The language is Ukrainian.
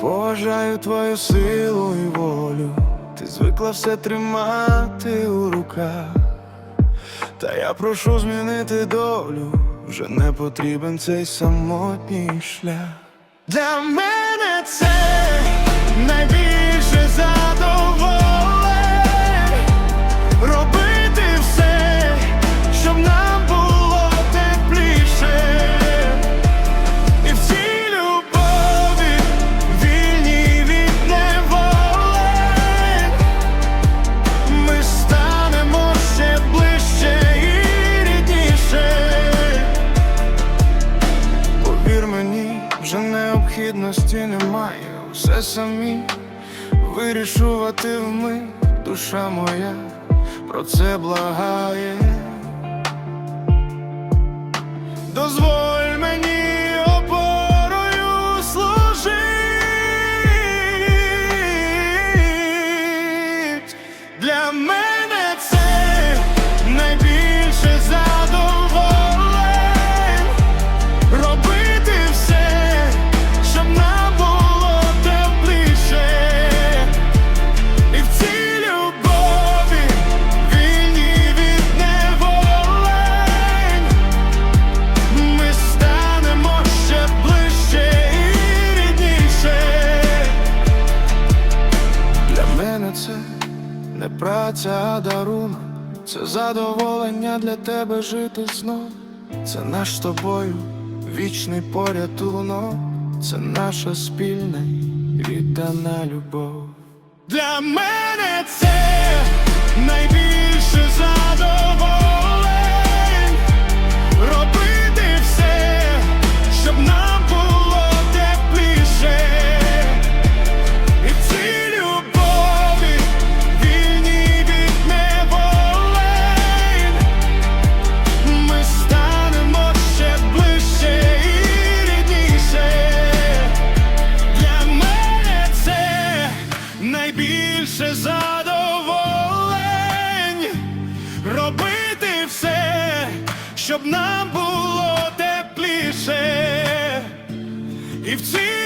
поважаю твою силу і волю, ти звикла все тримати у руках. Та я прошу змінити долю, вже не потрібен цей самотній шлях. Для мене це найбільше задоволення вже необхідності немає. Все самі вирішувати вмить Душа моя про це благає. Дозволь мені опорою служить. Для мене це не праця, а дарунок, це задоволення для тебе жити знов. Це наш з тобою вічний порятунок, це наша спільна віддана любов. Для мене це найбільше задоволень робити все, щоб нам було тепліше. І в цій